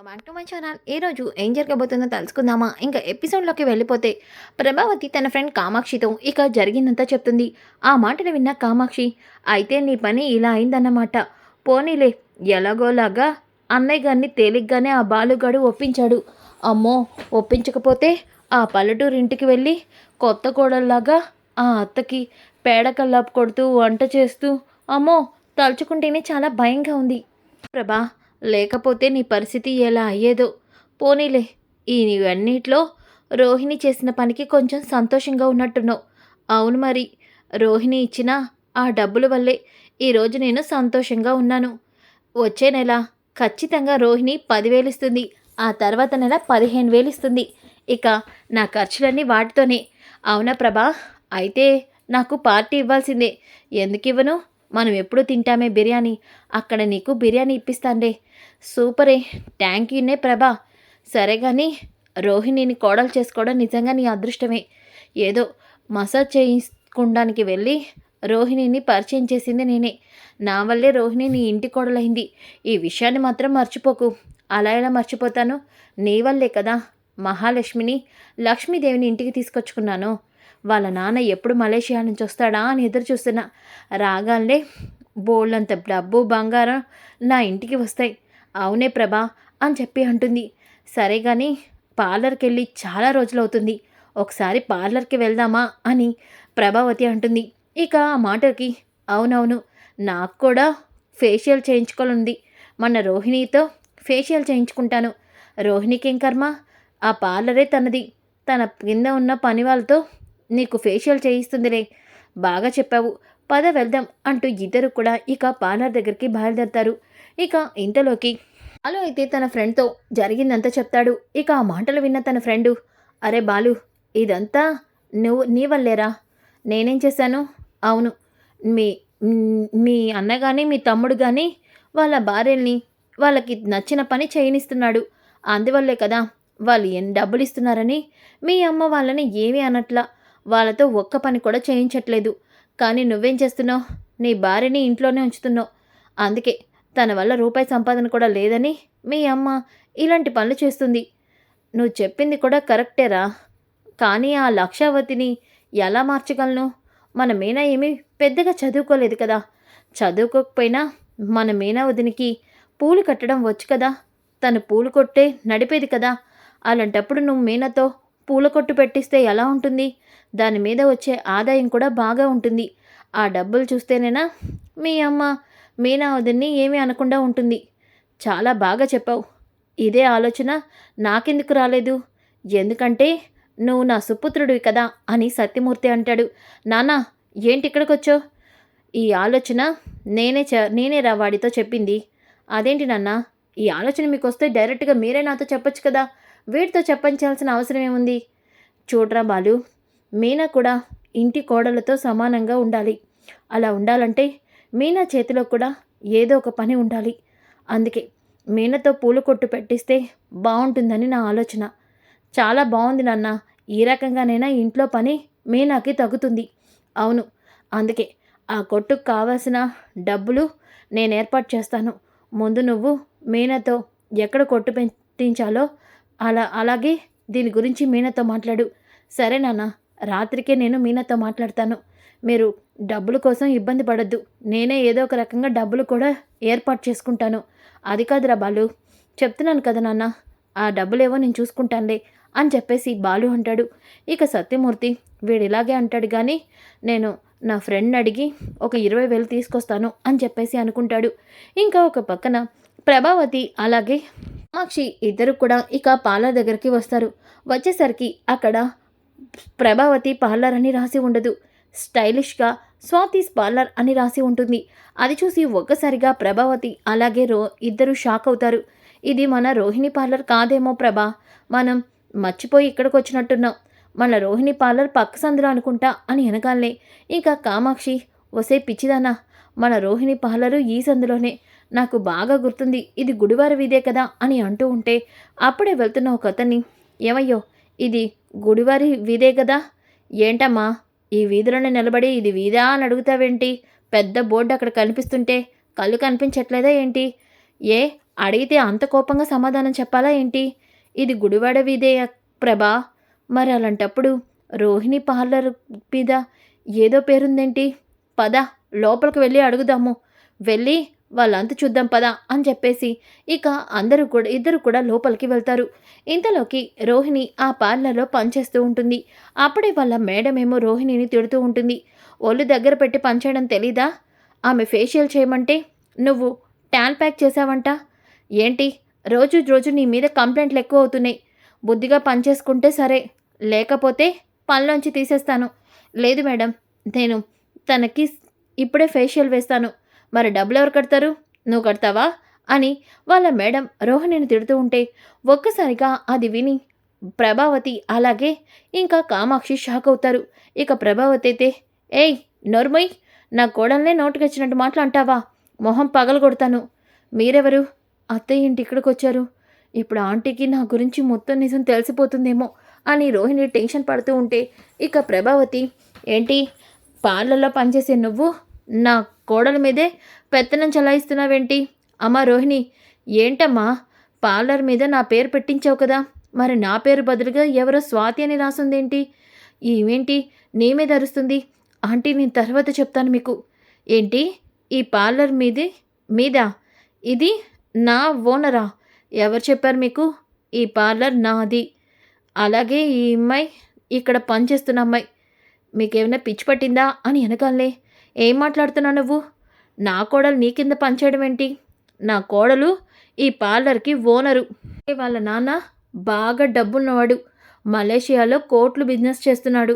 Welcome back to my channel. ఈరోజు ఏం జరగబోతుందో తెలుసుకుందామా? ఇంకా ఎపిసోడ్లోకి వెళ్ళిపోతే ప్రభావతి తన ఫ్రెండ్ కామాక్షితో ఇక జరిగిందంతా చెప్తుంది. ఆ మాటను విన్న కామాక్షి అయితే నీ పని ఇలా అయిందన్నమాట. పోనీలే ఎలాగోలాగా అన్నయ్య గారిని తేలిగ్గానే ఆ బాలుగాడు ఒప్పించాడు. అమ్మో ఒప్పించకపోతే ఆ పల్లెటూరు ఇంటికి వెళ్ళి కొత్త కోడల్లాగా ఆ అత్తకి పేడ కల్లాపు కొడుతూ వంట చేస్తూ అమ్మో తలుచుకుంటేనే చాలా భయంగా ఉంది. ప్రభా లేకపోతే నీ పరిస్థితి ఎలా అయ్యేదో. పోనీలే ఈ నీవన్నిట్లో రోహిణి చేసిన పనికి కొంచెం సంతోషంగా ఉన్నట్టున్నావు. అవును మరి రోహిణి ఇచ్చిన ఆ డబ్బుల వల్లే ఈరోజు నేను సంతోషంగా ఉన్నాను. వచ్చే నెల ఖచ్చితంగా రోహిణి పదివేలు ఇస్తుంది. ఆ తర్వాత నెల పదిహేను వేలు ఇస్తుంది. ఇక నా ఖర్చులన్నీ వాటితోనే. అవునా ప్రభా? అయితే నాకు పార్టీ ఇవ్వాల్సిందే. ఎందుకు ఇవ్వను మనం ఎప్పుడు తింటామే బిర్యానీ. అక్కడ నీకు బిర్యానీ ఇప్పిస్తానులే. సూపరే. థ్యాంక్ యూనే ప్రభా. సరే కానీ రోహిణిని కోడలు చేసుకోవడం నిజంగా నీ అదృష్టమే. ఏదో మసాజ్ చేయించుకోవడానికి వెళ్ళి రోహిణిని పరిచయం చేసింది నేనే. నా వల్లే రోహిణి నీ ఇంటి కోడలైంది. ఈ విషయాన్ని మాత్రం మర్చిపోకు. అలా ఎలా మర్చిపోతాను? నీ వల్లే కదా మహాలక్ష్మిని లక్ష్మీదేవిని ఇంటికి తీసుకొచ్చుకున్నాను. వాళ్ళ నాన్న ఎప్పుడు మలేషియా నుంచి వస్తాడా అని ఎదురు చూస్తున్నా. రాగానే బోళ్ళంత డబ్బు బంగారం నా ఇంటికి వస్తాయి. అవునే ప్రభా అని చెప్పి అంటుంది. సరే కానీ పార్లర్కి వెళ్ళి చాలా రోజులు అవుతుంది ఒకసారి పార్లర్కి వెళ్దామా అని ప్రభావతి అంటుంది. ఇక ఆ మాటకి అవునవును నాకు కూడా ఫేషియల్ చేయించుకోవాలంది మన రోహిణితో ఫేషియల్ చేయించుకుంటాను. రోహిణికి ఏం కర్మ? ఆ పార్లరే తనది. తన కింద ఉన్న పని వాళ్ళతో నీకు ఫేషియల్ చేయిస్తుందిలే. బాగా చెప్పావు. పద వెళ్దాం అంటూ ఇద్దరు కూడా ఇక పార్లర్ దగ్గరికి బయలుదేరతారు. ఇక ఇంతలోకి బాలు అయితే తన ఫ్రెండ్తో జరిగిందంతా చెప్తాడు. ఇక ఆ మాటలు విన్న తన ఫ్రెండు అరే బాలు ఇదంతా నువ్వు నీ వల్లేరా? నేనేం చేశాను? అవును మీ మీ అన్న కానీ మీ తమ్ముడు కానీ వాళ్ళ భార్యల్ని వాళ్ళకి నచ్చిన పని చేయనిస్తున్నాడు. అందువల్లే కదా వాళ్ళు ఎన్ని డబ్బులు ఇస్తున్నారని మీ అమ్మ వాళ్ళని ఏమీ అనట్లా వాళ్ళతో ఒక్క పని కూడా చేయించట్లేదు. కానీ నువ్వేం చేస్తున్నావు? నీ భార్యని ఇంట్లోనే ఉంచుతున్నావు. అందుకే తన వల్ల రూపాయి సంపాదన కూడా లేదని మీ అమ్మ ఇలాంటి పనులు చేస్తుంది. నువ్వు చెప్పింది కూడా కరెక్టేరా కానీ ఆ లక్షావతిని ఎలా మార్చగలను? మన మీనా ఏమీ పెద్దగా చదువుకోలేదు కదా. చదువుకోకపోయినా మన మీనా వదినికి పూలు కట్టడం వచ్చు కదా. తను పూలు కొట్టే నడిపేది కదా. అలాంటప్పుడు నువ్వు మీనాతో పూల కొట్టు పెట్టిస్తే ఎలా ఉంటుంది? దాని మీద వచ్చే ఆదాయం కూడా బాగా ఉంటుంది. ఆ డబ్బులు చూస్తేనేనా మీ అమ్మ మీనా వదిన్ని ఏమీ అనకుండా ఉంటుంది. చాలా బాగా చెప్పావు. ఇదే ఆలోచన నాకెందుకు రాలేదు? ఎందుకంటే నువ్వు నా సుపుత్రుడివి కదా అని సత్యమూర్తి అంటాడు. నానా ఏంటి ఇక్కడికి వచ్చావు ఈ ఆలోచన నేనే చ నేనే రా వాడితో చెప్పింది. అదేంటి నాన్న ఈ ఆలోచన మీకు వస్తే డైరెక్ట్గా మీరే నాతో చెప్పొచ్చు కదా? వీటితో చెప్పించాల్సిన అవసరం ఏముంది? చూడరా బాలు మీనా కూడా ఇంటి కోడలతో సమానంగా ఉండాలి. అలా ఉండాలంటే మీనా చేతిలో కూడా ఏదో ఒక పని ఉండాలి. అందుకే మీనతో పూలు కొట్టు పెట్టిస్తే బాగుంటుందని నా ఆలోచన. చాలా బాగుంది నాన్న. ఈ రకంగానైనా ఇంట్లో పని మీనాకి తగ్గుతుంది. అవును. అందుకే ఆ కొట్టుకు కావాల్సిన డబ్బులు నేను ఏర్పాటు చేస్తాను. ముందు నువ్వు మీనాతో ఎక్కడ కొట్టు పెట్టించాలో అలా అలాగే దీని గురించి మీనాతో మాట్లాడు. సరే నాన్న. రాత్రికే నేను మీనాతో మాట్లాడతాను. మీరు డబ్బుల కోసం ఇబ్బంది పడద్దు. నేనే ఏదో ఒక రకంగా డబ్బులు కూడా ఏర్పాటు చేసుకుంటాను. అది కాదురా బాలు. చెప్తున్నాను కదా నాన్న ఆ డబ్బులేవో నేను చూసుకుంటానులే అని చెప్పేసి బాలు అంటాడు. ఇక సత్యమూర్తి వీడు ఇలాగే అంటాడు కానీ నేను నా ఫ్రెండ్ అడిగి ఒక ఇరవై వేలు తీసుకొస్తాను అని చెప్పేసి అనుకుంటాడు. ఇంకా ఒక పక్కన ప్రభావతి అలాగే కామాక్షి ఇద్దరు కూడా ఇక పార్లర్ దగ్గరికి వస్తారు. వచ్చేసరికి అక్కడ ప్రభావతి పార్లర్ అని రాసి ఉండదు. స్టైలిష్గా స్వాతిస్ పార్లర్ అని రాసి ఉంటుంది. అది చూసి ఒక్కసారిగా ప్రభావతి అలాగే రో ఇద్దరు షాక్ అవుతారు. ఇది మన రోహిణి పార్లర్ కాదేమో ప్రభా? మనం మర్చిపోయి ఇక్కడికి వచ్చినట్టున్నాం. మన రోహిణి పార్లర్ పక్క సందులో అనుకుంటా అని వెనకాలనే ఇంకా కామాక్షి వసే పిచ్చిదానా మన రోహిణి పార్లరు ఈ సందులోనే. నాకు బాగా గుర్తుంది ఇది గుడివార వీధే కదా అని అంటూ ఉంటే అప్పుడే వెళ్తున్న ఒక అతన్ని ఏమయ్యో ఇది గుడివారి వీధే కదా? ఏంటమ్మా? ఈ వీధిలోనే నిలబడి ఇది వీధా అని అడుగుతావేంటి? పెద్ద బోర్డు అక్కడ కనిపిస్తుంటే కళ్ళు కనిపించట్లేదా ఏంటి? ఏ అడిగితే అంత కోపంగా సమాధానం చెప్పాలా ఏంటి? ఇది గుడివాడ వీధే ప్రభా. మరి అలాంటప్పుడు రోహిణి పార్లర్ మీద ఏదో పేరుందేంటి? పద లోపలికి వెళ్ళి అడుగుదాము. వెళ్ళి వాళ్ళంత చూద్దాం పదా అని చెప్పేసి ఇక అందరూ కూడా ఇద్దరు కూడా లోపలికి వెళ్తారు. ఇంతలోకి రోహిణి ఆ పార్లర్లో పనిచేస్తూ ఉంటుంది. అప్పుడే వాళ్ళ మేడం ఏమో రోహిణిని తిడుతూ ఉంటుంది. ఒళ్ళు దగ్గర పెట్టి పనిచేయడం తెలీదా? ఆమె ఫేషియల్ చేయమంటే? నువ్వు ట్యాన్ ప్యాక్ చేసావంట ఏంటి? రోజు రోజు నీ మీద కంప్లైంట్లు ఎక్కువ అవుతున్నాయి. బుద్ధిగా పనిచేసుకుంటే సరే లేకపోతే పనిలోంచి తీసేస్తాను. లేదు మేడం నేను తనకి ఇప్పుడే ఫేషియల్ వేస్తాను. మరి డబ్బులు ఎవరు కడతారు? నువ్వు కడతావా? అని వాళ్ళ మేడం రోహిణిని తిడుతూ ఉంటే ఒక్కసారిగా అది విని ప్రభావతి అలాగే ఇంకా కామాక్షి షాక్ అవుతారు. ఇక ప్రభావతి అయితే ఏయ్ నోర్మయ్ నా కోడల్నే నోటుకొచ్చినట్టు మాట్లాంటావా మొహం పగలగొడతాను. మీరెవరు? అత్తయ్య ఇంటి ఇక్కడికి వచ్చారు ఇప్పుడు ఆంటీకి నా గురించి మొత్తం నిజం తెలిసిపోతుందేమో అని రోహిణి టెన్షన్ పడుతూ ఉంటే ఇక ప్రభావతి ఏంటి పార్లర్లో పనిచేసే నువ్వు? నా కోడల మీదే పెత్తనం చలాయిస్తున్నావేంటి? అమ్మా రోహిణి ఏంటమ్మా? పార్లర్ మీద నా పేరు పెట్టించావు కదా. మరి నా పేరు బదులుగా ఎవరో స్వాతి అని రాసుందేంటి? ఇవేంటి నీ మీద అరుస్తుంది. ఆంటీ నేను తర్వాత చెప్తాను మీకు. ఏంటి? ఈ పార్లర్ మీది మీద? ఇది నా ఓనరా? ఎవరు చెప్పారు మీకు? ఈ పార్లర్ నాది. అలాగే ఈ అమ్మాయి ఇక్కడ పనిచేస్తున్న అమ్మాయి. మీకేమైనా పిచ్చి పట్టిందా? అని వెనకాలే ఏం మాట్లాడుతున్నావు నువ్వు? నా కోడలు నీ కింద పనిచేయడం ఏంటి? నా కోడలు ఈ పార్లర్కి ఓనరు. వాళ్ళ నాన్న బాగా డబ్బున్నవాడు. మలేషియాలో కోట్లు బిజినెస్ చేస్తున్నాడు.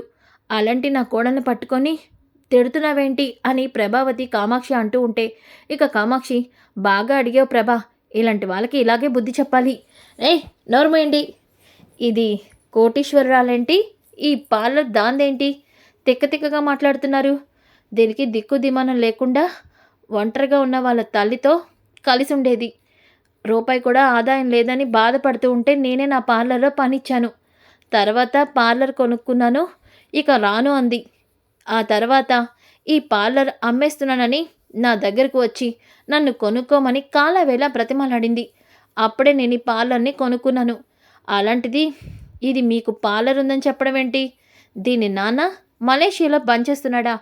అలాంటి నా కోడల్ని పట్టుకొని తిడుతున్నావేంటి అని ప్రభావతి కామాక్షి అంటూ ఉంటే ఇక కామాక్షి బాగా అడిగావు ప్రభా ఇలాంటి వాళ్ళకి ఇలాగే బుద్ధి చెప్పాలి. ఏ నోర్మేయండి ఇది కోటీశ్వరరాలేంటి? ఈ పార్లర్ దాందేంటి? తిక్క తిక్కగా మాట్లాడుతున్నారు. దీనికి దిక్కు దిమానం లేకుండా ఒంటరిగా ఉన్న వాళ్ళ తల్లితో కలిసి ఉండేది. రూపాయి కూడా ఆదాయం లేదని బాధపడుతూ ఉంటే నేనే నా పార్లర్లో పనిచ్చాను. తర్వాత పార్లర్ కొనుక్కున్నాను ఇక రాను అంది. ఆ తర్వాత ఈ పార్లర్ అమ్మేస్తున్నానని నా దగ్గరకు వచ్చి నన్ను కొనుక్కోమని కాలవేళ బ్రతిమలాడింది. అప్పుడే నేను ఈ పార్లర్ని కొనుక్కున్నాను. అలాంటిది ఇది మీకు పార్లర్ ఉందని చెప్పడం ఏంటి దీని నాన్న మలేషియాలో పనిచేస్తున్నాడా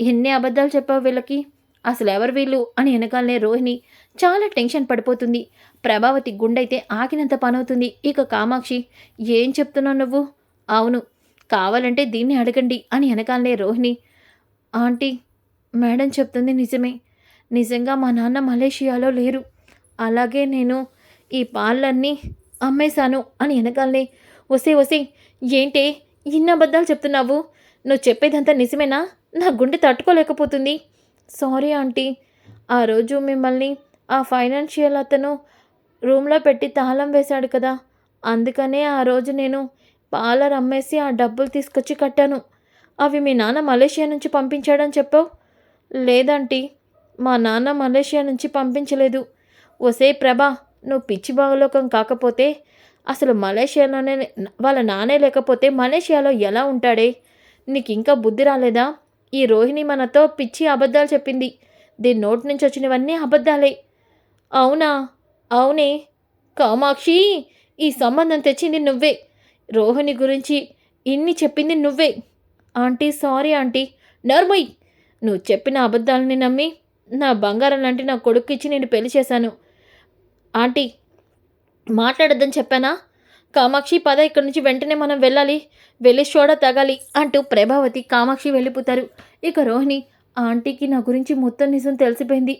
ఎన్ని అబద్ధాలు చెప్పావు వీళ్ళకి? అసలు ఎవరు వీళ్ళు? అని వెనకాలనే రోహిణి చాలా టెన్షన్ పడిపోతుంది. ప్రభావతి గుండైతే ఆగినంత పనవుతుంది. ఇక కామాక్షి ఏం చెప్తున్నావు నువ్వు? అవును కావాలంటే దీన్ని అడగండి అని వెనకాలనే రోహిణి ఆంటీ మేడం చెప్తుంది నిజమే. నిజంగా మా నాన్న మలేషియాలో లేరు. అలాగే నేను ఈ పాలన్నీ అమ్మేశాను అని వెనకాలనే వసే వసే ఏంటే ఇన్ని అబద్ధాలు చెప్తున్నావు? నువ్వు చెప్పేదంతా నిజమేనా? నా గుండె తట్టుకోలేకపోతుంది. Sorry aunty. ఆ రోజు మిమ్మల్ని ఆ ఫైనాన్షియల్ అతను రూమ్లో పెట్టి తాళం వేశాడు కదా. అందుకనే ఆ రోజు నేను పాలర్ అమ్మేసి ఆ డబ్బులు తీసుకొచ్చి కట్టాను. అవి మీ నాన్న మలేషియా నుంచి పంపించాడని చెప్పావు? లేదంటీ మా నాన్న మలేషియా నుంచి పంపించలేదు. ఒసే ప్రభా నువ్వు పిచ్చి బాగలోకం కాకపోతే అసలు మలేషియాలోనే వాళ్ళ నానే లేకపోతే మలేషియాలో ఎలా ఉంటాడే? నీకు ఇంకా బుద్ధి రాలేదా? ఈ రోహిణి మనతో పిచ్చి అబద్ధాలు చెప్పింది. దీని నోటి నుంచి వచ్చినవన్నీ అబద్ధాలే. అవునా? అవునే. కామాక్షి ఈ సంబంధం తెచ్చింది నువ్వే. రోహిణి గురించి ఇన్ని చెప్పింది నువ్వే. Aunty sorry aunty. నర్మయ్ నువ్వు చెప్పిన అబద్ధాలని నమ్మి నా బంగారం లాంటి నా కొడుకు ఇచ్చి నేను పెళ్ళి చేశాను. ఆంటీ మాట్లాడొద్దని చెప్పానా? కామాక్షి పద ఇక్కడి నుంచి వెంటనే మనం వెళ్ళాలి. వెళ్ళి షోడ తగాలి అంటూ ప్రభావతి కామాక్షి వెళ్ళిపోతారు. ఇక రోహిణి ఆ ఆంటీకి నా గురించి మొత్తం నిజం తెలిసిపోయింది.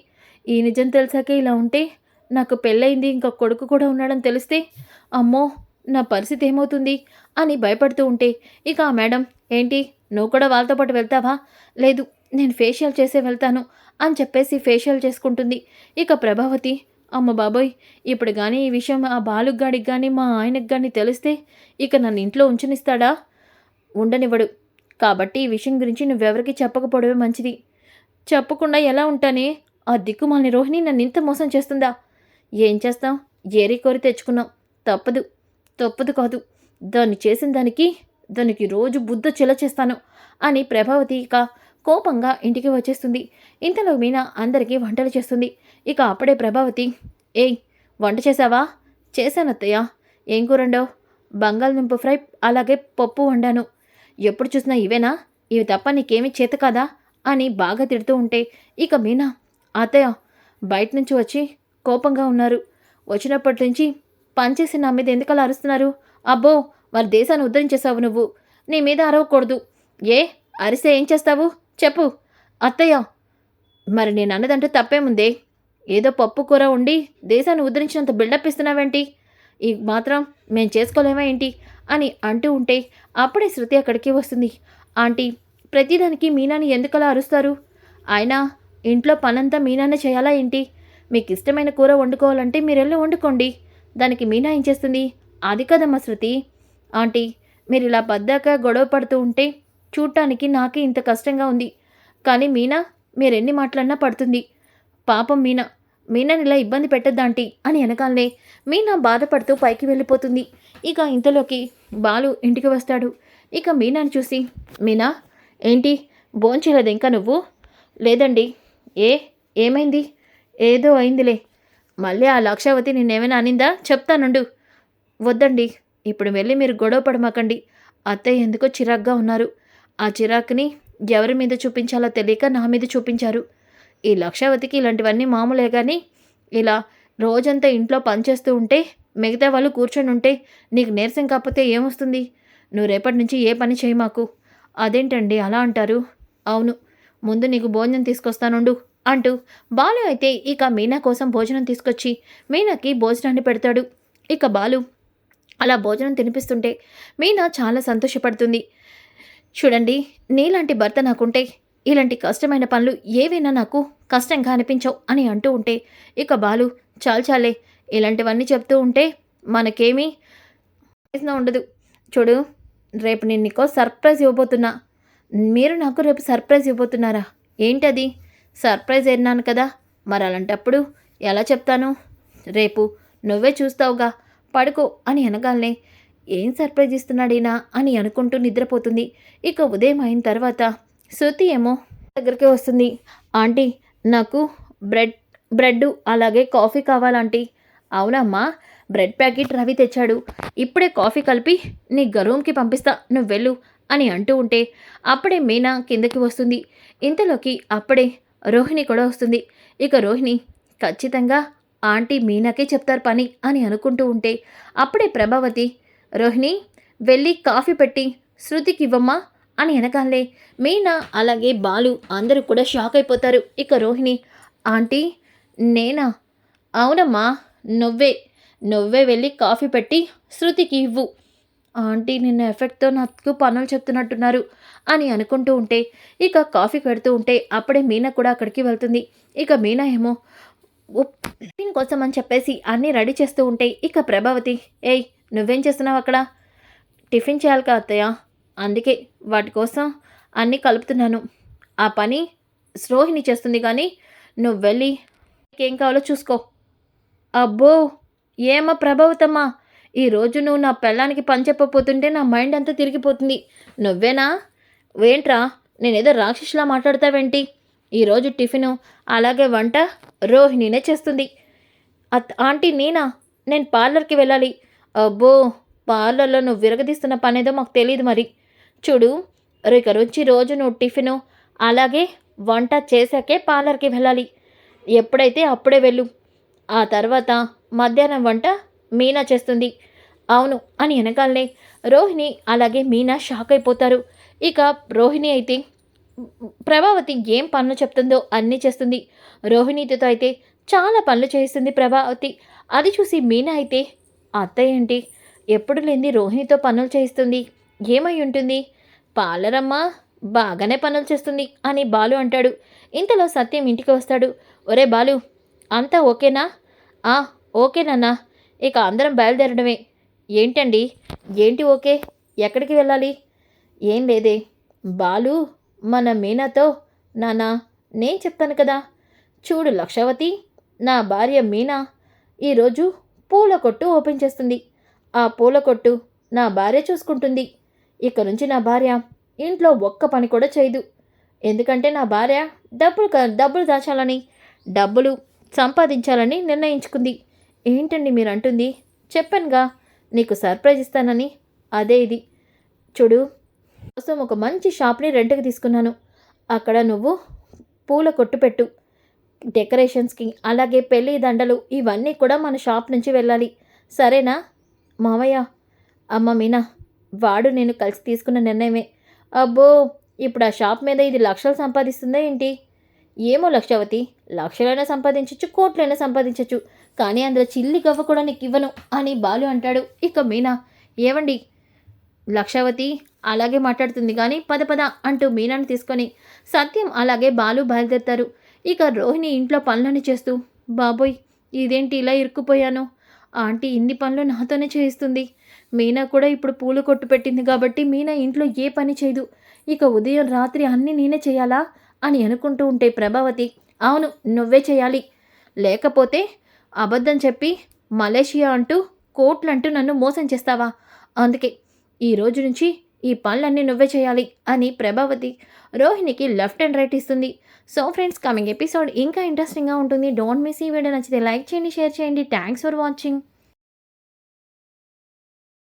ఈ నిజం తెలిసాకే ఇలా ఉంటే నాకు పెళ్ళయింది ఇంకా కొడుకు కూడా ఉన్నాడని తెలిస్తే అమ్మో నా పరిస్థితి ఏమవుతుంది? అని భయపడుతూ ఉంటే ఇక ఆ మేడం ఏంటి నువ్వు కూడా వాళ్ళతో పాటు వెళ్తావా? లేదు నేను ఫేషియల్ చేసే వెళ్తాను అని చెప్పేసి ఫేషియల్ చేసుకుంటుంది. ఇక ప్రభావతి అమ్మ బాబోయ్ ఇప్పుడు కానీ ఈ విషయం ఆ బాలుగాడికి కానీ మా ఆయనకు కానీ తెలిస్తే ఇక నన్ను ఇంట్లో ఉంచనిస్తాడా? ఉండనివ్వడు. కాబట్టి ఈ విషయం గురించి నువ్వెవరికి చెప్పకపోవడమే మంచిది. చెప్పకుండా ఎలా ఉంటానే? ఆ దిక్కుమాలని రోహిణి నన్ను ఇంత మోసం చేస్తుందా? ఏం చేస్తాం? ఏరి కోరి తెచ్చుకున్నాం. తప్పదు. తప్పదు కాదు. దాన్ని చేసిన దానికి దానికి రోజు బుద్ధ చెల చేస్తాను అని ప్రభావతి ఇక కోపంగా ఇంటికి వచ్చేస్తుంది. ఇంతలో మీనా అందరికీ వంటలు చేస్తుంది. ఇక అప్పుడే ప్రభావతి ఏయ్ వంట చేసావా? చేశాను అత్తయ్య ఏం కూరండో బంగాళదుంప ఫ్రై అలాగే పప్పు వండాను. ఎప్పుడు చూసినా ఇవేనా? ఇవి తప్ప నీకేమీ చేత కదా? అని బాగా తిడుతూ ఉంటే ఇక మీనా? అత్తయ్య బయట నుంచి వచ్చి కోపంగా ఉన్నారు. వచ్చినప్పటి నుంచి పనిచేసి నా మీద ఎందుకు అలా అరుస్తున్నారు? అబ్బో వారి దేశాన్ని ఉద్ధరించేశావు నువ్వు. నీ మీద అరవకూడదు. ఏ? అరిస్తే ఏం చేస్తావు? చెప్పు. అత్తయ్య మరి నేను అన్నదంటే తప్పేముందే? ఏదో పప్పు కూర ఉండి దేశాన్ని ఉద్ధరించినంత బిల్డప్ ఇస్తున్నావేంటి? ఈ మాత్రం మేము చేసుకోలేమా ఏంటి? అని అంటూ ఉంటే అప్పుడే శృతి అక్కడికి వస్తుంది. ఆంటీ ప్రతిదానికి మీనాని ఎందుకలా అరుస్తారు? అయినా ఇంట్లో పనంతా మీనానే చేయాలా ఏంటి? మీకు ఇష్టమైన కూర వండుకోవాలంటే మీరు వెళ్ళి వండుకోండి. దానికి మీనా ఏం చేస్తుంది? అది కదమ్మా శృతి. ఆంటీ మీరు ఇలా పద్దాక గొడవ పడుతూ ఉంటే చూడటానికి నాకే ఇంత కష్టంగా ఉంది. కానీ మీనా మీరెన్ని మాటలన్నా పడుతుంది. పాపం మీనా. మీనాని ఇలా ఇబ్బంది పెట్టద్దాంటి అని వెనకాలనే మీనా బాధపడుతూ పైకి వెళ్ళిపోతుంది. ఇక ఇంతలోకి బాలు ఇంటికి వస్తాడు. ఇక మీనాని చూసి మీనా ఏంటి? భోంచేయలేదు ఇంకా నువ్వు? లేదండి. ఏ? ఏమైంది? ఏదో అయిందిలే. మళ్ళీ ఆ లక్షావతి నిన్నేమైనా అనిందా? చెప్తానుండు వద్దండి. ఇప్పుడు వెళ్ళి మీరు గొడవ పడమాకండి. అత్తయ్య ఎందుకో చిరాగ్గా ఉన్నారు. ఆ చిరాకుని ఎవరి మీద చూపించాలో తెలియక నా మీద చూపించారు. ఈ లక్షావతికి ఇలాంటివన్నీ మామూలే కానీ ఇలా రోజంతా ఇంట్లో పనిచేస్తూ ఉంటే మిగతా వాళ్ళు కూర్చొని ఉంటే నీకు నీరసం కాకపోతే ఏమొస్తుంది? నువ్వు రేపటి నుంచి ఏ పని చేయి మాకు. అదేంటండి అలా అంటారు? అవును. ముందు నీకు భోజనం తీసుకొస్తానుండు అంటూ బాలు అయితే ఇక మీనా కోసం భోజనం తీసుకొచ్చి మీనాకి భోజనాన్ని పెడతాడు. ఇక బాలు అలా భోజనం తినిపిస్తుంటే మీనా చాలా సంతోషపడుతుంది. చూడండి నీలాంటి భర్త నాకుంటే ఇలాంటి కష్టమైన పనులు ఏవైనా నాకు కష్టంగా అనిపించవు అని అంటూ ఉంటే ఇక బాలు చాలు చాలే ఇలాంటివన్నీ చెప్తూ ఉంటే మనకేమీ ఉండదు. చూడు రేపు నేను నీకో సర్ప్రైజ్ ఇవ్వబోతున్నా. మీరు నాకు రేపు సర్ప్రైజ్ ఇవ్వబోతున్నారా? ఏంటది? సర్ప్రైజ్ విన్నాను కదా. మరి అలాంటప్పుడు ఎలా చెప్తాను? రేపు నువ్వే చూస్తావుగా. పడుకో అని అనగాలనే ఏం సర్ప్రైజ్ ఇస్తున్నాడీనా అని అనుకుంటూ నిద్రపోతుంది. ఇక ఉదయం అయిన తర్వాత శృతి ఏమో దగ్గరికి వస్తుంది. ఆంటీ నాకు బ్రెడ్ బ్రెడ్ అలాగే కాఫీ కావాలంటీ అవునమ్మా బ్రెడ్ ప్యాకెట్ రవి తెచ్చాడు. ఇప్పుడే కాఫీ కలిపి నీ గరూమ్కి పంపిస్తా నువ్వు వెళ్ళు అని అంటూ ఉంటే అప్పుడే మీనా కిందకి వస్తుంది. ఇంతలోకి అప్పుడే రోహిణి కూడా వస్తుంది. ఇక రోహిణి ఖచ్చితంగా ఆంటీ మీనాకే చెప్తారు పని అని అనుకుంటూ ఉంటే అప్పుడే ప్రభావతి రోహిణి వెళ్ళి కాఫీ పెట్టి శృతికి ఇవ్వమ్మా అని వెనకాలే మీనా అలాగే బాలు అందరూ కూడా షాక్ అయిపోతారు. ఇక రోహిణి ఆంటీ నేనా? అవునమ్మా నువ్వే నువ్వే వెళ్ళి కాఫీ పెట్టి శృతికి ఇవ్వు. ఆంటీ నిన్న ఎఫెక్ట్తో నాకు పనులు చెప్తున్నట్టున్నారు అని అనుకుంటూ ఉంటే ఇక కాఫీ పెడుతూ ఉంటే అప్పుడే మీనా కూడా అక్కడికి వెళ్తుంది. ఇక మీనా ఏమో టిఫిన్ కోసం అని చెప్పేసి అన్నీ రెడీ చేస్తూ ఉంటే ఇక ప్రభావతి ఏయ్ నువ్వేం చేస్తున్నావు అక్కడ? టిఫిన్ చేయాలి కా అత్తయ్య? అందుకే వాటి కోసం అన్నీ కలుపుతున్నాను. ఆ పని శ్రోహిణి చేస్తుంది కానీ నువ్వు వెళ్ళి ఏం కావాలో చూసుకో. అబ్బో ఏమా ప్రభావితమ్మా! ఈరోజు నువ్వు నా పెళ్ళానికి పని చెప్పపోతుంటే నా మైండ్ అంతా తిరిగిపోతుంది. నువ్వేనా? ఏంట్రా? నేనేదో రాక్షసులా మాట్లాడతావేంటి? ఈరోజు టిఫిను అలాగే వంట రోహిణినే చేస్తుంది. అత్ ఆంటీ నేనా? నేను పార్లర్కి వెళ్ళాలి. అబ్బో పార్లర్లో నువ్వు విరగదీస్తున్న పనేదో మాకు తెలియదు మరి. చూడు రేక రోజు నువ్వు టిఫిను అలాగే వంట చేశాకే పార్లర్కి వెళ్ళాలి. ఎప్పుడైతే అప్పుడే వెళ్ళు. ఆ తర్వాత మధ్యాహ్నం వంట మీనా చేస్తుంది. అవును అని వెనకాలనే రోహిణి అలాగే మీనా షాక్ అయిపోతారు. ఇక రోహిణి అయితే ప్రభావతి ఏం పనులు చెప్తుందో అన్నీ చేస్తుంది. రోహిణితో అయితే చాలా పనులు చేస్తుంది ప్రభావతి. అది చూసి మీనా అయితే అత్త ఏంటి ఎప్పుడు లేని రోహిణితో పనులు చేస్తుంది ఏమై ఉంటుంది? పాలరమ్మ బాగానే పనులు చేస్తుంది అని బాలు అంటాడు. ఇంతలో సత్యం ఇంటికి వస్తాడు. ఒరే బాలు అంతా ఓకేనా? ఆ ఓకేనన్నా ఇక అందరం బయలుదేరడమే. ఏంటండి? ఏంటి ఓకే? ఎక్కడికి వెళ్ళాలి? ఏం లేదే. బాలు మన మీనాతో నానా నేను చెప్తాను కదా. చూడు లక్షవతి నా భార్య మీనా ఈరోజు పూల కొట్టు ఓపెన్ చేస్తుంది. ఆ పూల కొట్టు నా భార్య చూసుకుంటుంది. ఇక నుంచి నా భార్య ఇంట్లో ఒక్క పని కూడా చేయదు. ఎందుకంటే నా భార్య డబ్బులు డబ్బులు దాచాలని డబ్బులు సంపాదించాలని నిర్ణయించుకుంది. ఏంటండి మీరు అంటుంది చెప్పానుగా నీకు సర్ప్రైజ్ ఇస్తానని. అదే ఇది. చూడు కోసం ఒక మంచి షాప్ని రెంట్కి తీసుకున్నాను. అక్కడ నువ్వు పూల కొట్టు పెట్టు. డెకరేషన్స్కి అలాగే పెళ్ళి దండలు ఇవన్నీ కూడా మన షాప్ నుంచి వెళ్ళాలి. సరేనా? మావయ్య అమ్మ మీనా? వాడు నేను కలిసి తీసుకున్న నిర్ణయమే. అబ్బో ఇప్పుడు ఆ షాప్ మీద ఇది లక్షలు సంపాదిస్తుందా ఏంటి? ఏమో లక్షవతి లక్షలైనా సంపాదించవచ్చు కోట్లైనా సంపాదించవచ్చు కానీ అందులో చిల్లి గవ్వ కూడా నీకు ఇవ్వను అని బాలు అంటాడు. ఇక మీనా ఏవండి? లక్షవతి అలాగే మాట్లాడుతుంది కానీ పద పద అంటూ మీనాను తీసుకొని సత్యం అలాగే బాలు బయలుదేరుతారు. ఇక రోహిణి ఇంట్లో పనులన్నీ చేస్తూ బాబోయ్ ఇదేంటి ఇలా ఇరుక్కుపోయాను? ఆంటీ ఇన్ని పనులు నాతోనే చేయిస్తుంది. మీనా కూడా ఇప్పుడు పూలు కొట్టు పెట్టింది కాబట్టి మీనా ఇంట్లో ఏ పని చేయదు. ఇక ఉదయం రాత్రి అన్నీ నేనే చేయాలా? అని అనుకుంటూ ఉంటే ప్రభావతి అవును నువ్వే చేయాలి. లేకపోతే అబద్ధం చెప్పి మలేషియా అంటూ కోట్లంటూ నన్ను మోసం చేస్తావా? అందుకే ఈ రోజు నుంచి ఈ పనులన్నీ నువ్వే చేయాలి అని ప్రభావతి రోహిణికి లెఫ్ట్ అండ్ రైట్ ఇస్తుంది. సో ఫ్రెండ్స్ కమింగ్ ఎపిసోడ్ ఇంకా ఇంట్రెస్టింగ్గా ఉంటుంది. డోంట్ మిస్ ఈ వీడియో నచ్చితే లైక్ చేయండి షేర్ చేయండి. Thanks for watching.